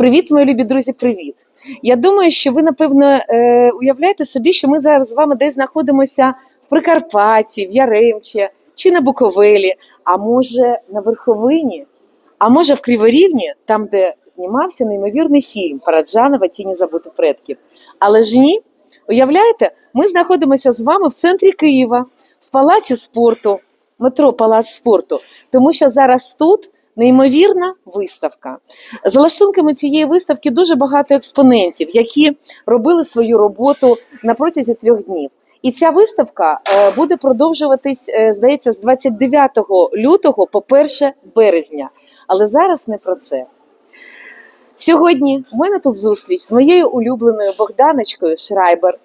Привіт, мої любі друзі, привіт. Я думаю, що ви, напевно, е, уявляєте собі, що ми зараз з вами десь знаходимося в Прикарпатті, в Яремче чи на Буковелі, а може на Верховині, а може в Криворівні, там, де знімався неймовірний фільм Параджанова Тіні забути предків. Але ж ні, уявляєте, ми знаходимося з вами в центрі Києва, в палаці спорту, метро Палац спорту, тому що зараз тут неймовірна виставка. За лаштунками цієї виставки дуже багато експонентів, які робили свою роботу на протязі трьох днів. І ця виставка е, буде продовжуватись, е, здається, з 29 лютого по 1 березня. Але зараз не про це. Сьогодні в мене тут зустріч з моєю улюбленою Богданочкою Шрайбер,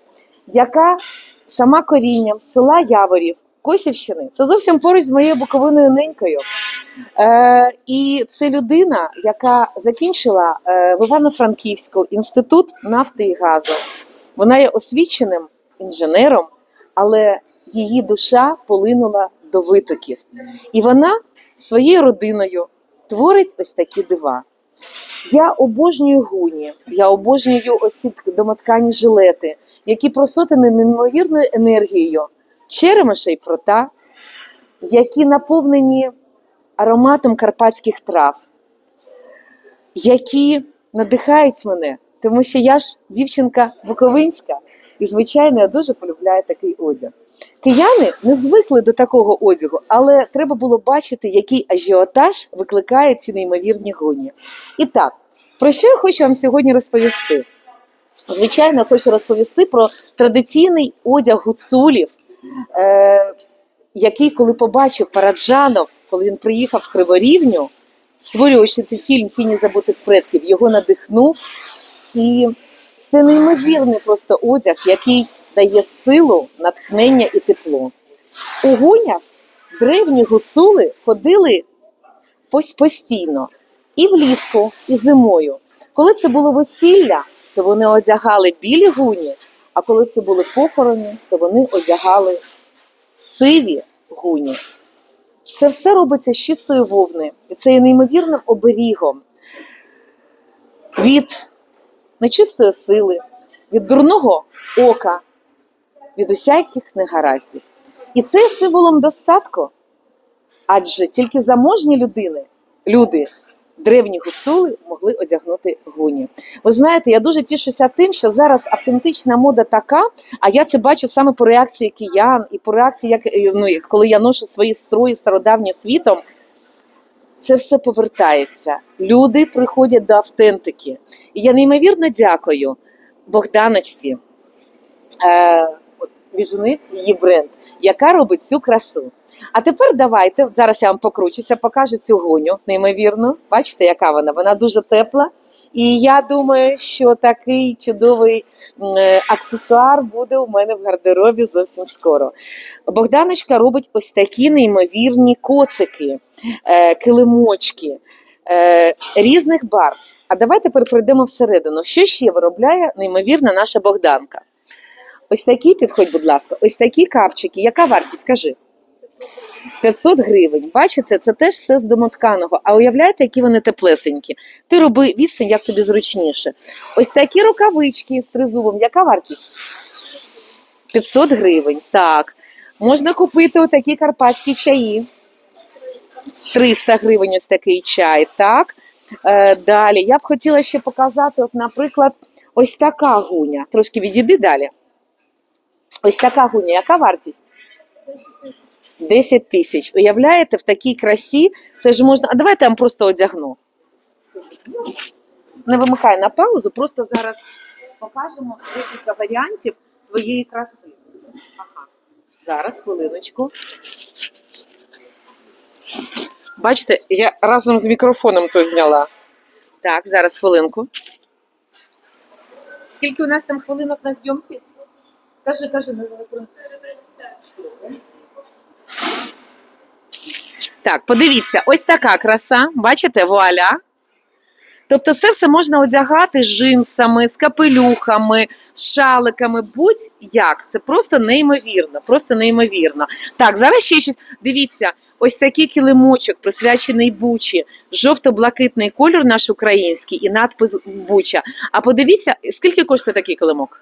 яка сама корінням села Яворів, Косівщини. Це зовсім поруч з моєю буковиною ненькою. Е, і це людина, яка закінчила е, в Івано-Франківську інститут нафти і газу. Вона є освіченим інженером, але її душа полинула до витоків. І вона своєю родиною творить ось такі дива. Я обожнюю гуні, я обожнюю оці домоткані жилети, які просотені неймовірною енергією черемиша і прота, які наповнені ароматом карпатських трав, які надихають мене, тому що я ж дівчинка буковинська, і, звичайно, я дуже полюбляю такий одяг. Кияни не звикли до такого одягу, але треба було бачити, який ажіотаж викликає ці неймовірні гоні. І так, про що я хочу вам сьогодні розповісти? Звичайно, хочу розповісти про традиційний одяг гуцулів, який, коли побачив Параджанов, коли він приїхав в Криворівню, створюючи цей фільм Тіні забутих предків, його надихнув. І це неймовірний просто одяг, який дає силу, натхнення і тепло. У гунях древні гуцули ходили постійно і влітку, і зимою. Коли це було весілля, то вони одягали білі гуні, а коли це були похорони, то вони одягали сиві гуні. Це все робиться з чистої вовни, і це є неймовірним оберігом від нечистої сили, від дурного ока, від усяких негараздів. І це є символом достатку, адже тільки заможні людини, люди, древні гуцули могли одягнути гуні. Ви знаєте, я дуже тішуся тим, що зараз автентична мода така, а я це бачу саме по реакції киян і по реакції, як е, ну, коли я ношу свої строї стародавні світом. Це все повертається. Люди приходять до автентики. І я неймовірно дякую Богданочці, е, Віжник, її бренд, яка робить цю красу. А тепер давайте, зараз я вам покручуся, покажу цю гоню, неймовірно. Бачите, яка вона? Вона дуже тепла. І я думаю, що такий чудовий е, аксесуар буде у мене в гардеробі зовсім скоро. Богданочка робить ось такі неймовірні коцики, е, килимочки е, різних барв. А давайте тепер пройдемо всередину. Що ще виробляє неймовірна наша Богданка? Ось такі, підходь, будь ласка, ось такі капчики. Яка вартість? Скажи. 500 гривень. Бачите, це теж все з домотканого. А уявляєте, які вони теплесенькі. Ти роби відстань, як тобі зручніше. Ось такі рукавички з тризубом. Яка вартість? 500 гривень. Так. Можна купити отакі карпатські чаї. 300 гривень ось такий чай. Так. Е, далі. Я б хотіла ще показати, от, наприклад, ось така гуня. Трошки відійди далі. Ось така гуня. Яка вартість? 10 тисяч. Уявляєте, в такій красі це ж можна. А давайте я вам просто одягну. Не вимикай на паузу, просто зараз покажемо декілька варіантів твоєї краси. Ага. Зараз, хвилиночку. Бачите, я разом з мікрофоном то зняла. Так, зараз хвилинку. Скільки у нас там хвилинок на зйомці? Кажи, кажи, забудь. Так, подивіться, ось така краса. Бачите, вуаля. Тобто це все можна одягати з джинсами, з капелюхами, з шаликами, будь-як. Це просто неймовірно, просто неймовірно. Так, зараз ще щось. Дивіться, ось такий килимочок, присвячений Бучі, жовто-блакитний кольор наш український і надпис Буча. А подивіться, скільки коштує такий килимок?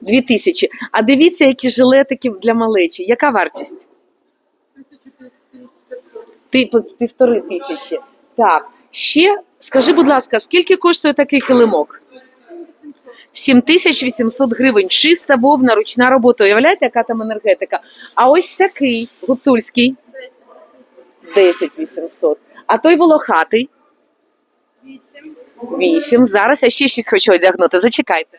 Дві тисячі. А дивіться, які жилетики для малечі. Яка вартість? Півтори тисячі. Так. Ще скажи, будь ласка, скільки коштує такий килимок? 7800 гривень. Чиста вовна, ручна робота. Уявляєте, яка там енергетика? А ось такий гуцульський 10 800. А той волохатий 8. Зараз я ще щось хочу одягнути. Зачекайте.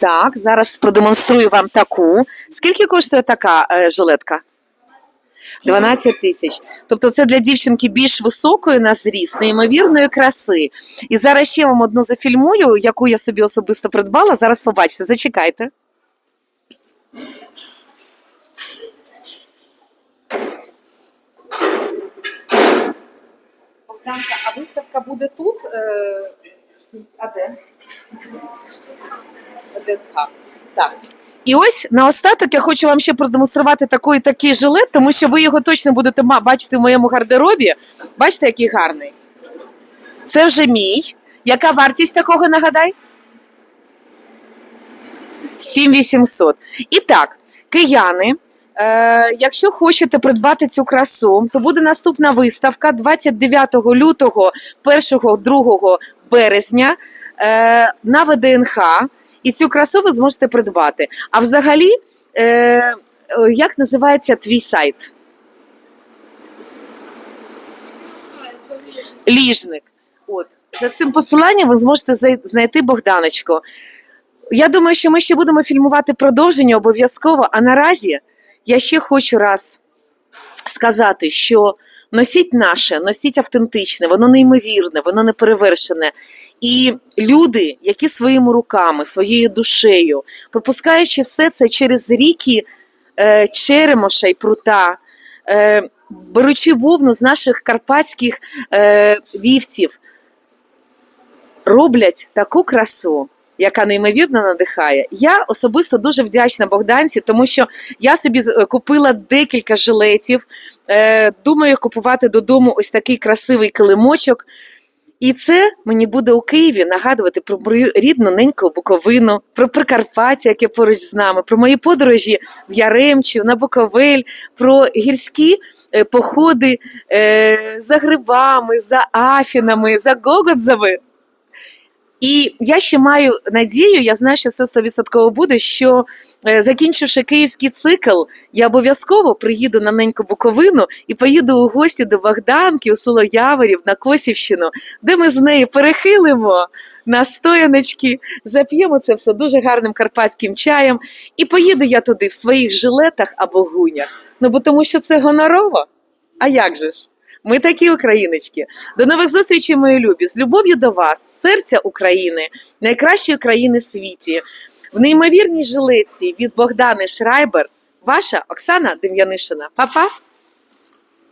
Так, зараз продемонструю вам таку. Скільки коштує така е, жилетка? 12 тисяч. Тобто це для дівчинки більш високої на зріст, неймовірної краси. І зараз ще вам одну зафільмую, яку я собі особисто придбала. Зараз побачите, зачекайте. Богданка, а виставка буде тут? Е, А де? ДНК. Так. І ось наостаток я хочу вам ще продемонструвати такий, такий жилет, тому що ви його точно будете бачити в моєму гардеробі. Бачите, який гарний. Це вже мій. Яка вартість такого, нагадай? 7800. І так, кияни, е, якщо хочете придбати цю красу, то буде наступна виставка 29 лютого, 1-2 березня е, на ВДНХ. І цю красу ви зможете придбати. А взагалі, е, як називається твій сайт? Ліжник. От за цим посиланням ви зможете знайти Богданочку. Я думаю, що ми ще будемо фільмувати продовження обов'язково. А наразі я ще хочу раз сказати, що носіть наше, носіть автентичне, воно неймовірне, воно неперевершене. І люди, які своїми руками, своєю душею, пропускаючи все це через ріки е, Черемоша і прута, е, беручи вовну з наших карпатських е, вівців, роблять таку красу. Яка неймовірно надихає. Я особисто дуже вдячна Богданці, тому що я собі з- купила декілька жилетів. Е, думаю купувати додому ось такий красивий килимочок. І це мені буде у Києві нагадувати про мою рідну неньку Буковину, про Прикарпаття, яке поруч з нами, про мої подорожі в Яремчу, на Буковель, про гірські е, походи е, за грибами, за афінами, за Гогодзами. І я ще маю надію, я знаю, що це 100% буде, що е, закінчивши київський цикл, я обов'язково приїду на неньку Буковину і поїду у гості до Богданки, у село Яворів, на Косівщину, де ми з нею перехилимо на стояночки, зап'ємо це все дуже гарним карпатським чаєм. І поїду я туди в своїх жилетах або гунях. Ну бо тому що це гонорово. А як же ж? Ми такі україночки. До нових зустрічей, мої любі. З любов'ю до вас, серця України, найкращої країни світі. В неймовірній жилиці від Богдани Шрайбер. Ваша Оксана Дем'янишина. Па-па!